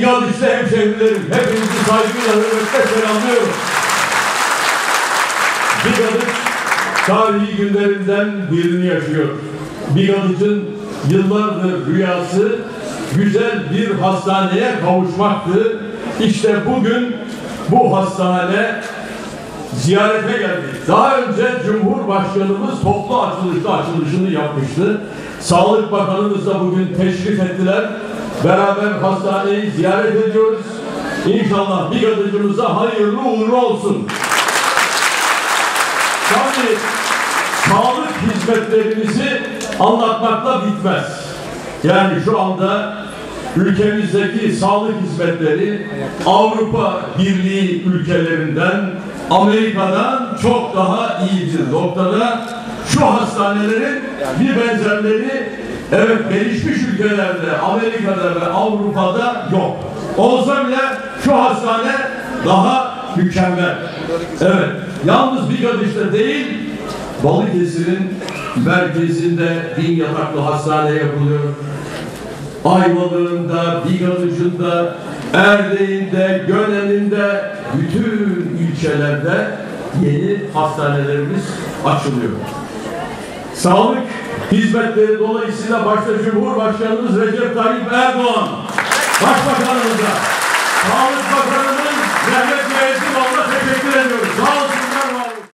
Bigadis'te hemşehrilerim, hepinizi saygıyla, hürmetle selamlıyorum. Bigadis tarihi günlerinden birini yaşıyor. Bigadis'in yıllardır rüyası güzel bir hastaneye kavuşmaktı. İşte bugün bu hastane ziyarete geldik. Daha önce Cumhurbaşkanımız toplu açılışta açılışını yapmıştı. Sağlık Bakanımız da bugün teşrif ettiler. Beraber hastaneyi ziyaret ediyoruz. İnşallah bir gadıcımıza hayırlı uğurlu olsun. Tabii sağlık hizmetlerimizi anlatmakla bitmez. Yani şu anda ülkemizdeki sağlık hizmetleri Avrupa Birliği ülkelerinden, Amerika'dan çok daha iyidir noktada. Şu hastanelerin bir benzerleri evet gelişmiş ülkelerde, Amerika'da ve Avrupa'da yok. Olsa bile şu hastane daha mükemmel. Evet, yalnız Bigadiş'te değil, Balıkesir'in merkezinde bin yataklı hastane yapılıyor. Ayvalık'ında, Bigalıcı'nda, Erdeğin'de, Gönen'inde, bütün ilçelerde yeni hastanelerimiz açılıyor. Sağlık hizmetleri dolayısıyla başta Cumhurbaşkanımız Recep Tayyip Erdoğan, Başbakanımıza, Sağlık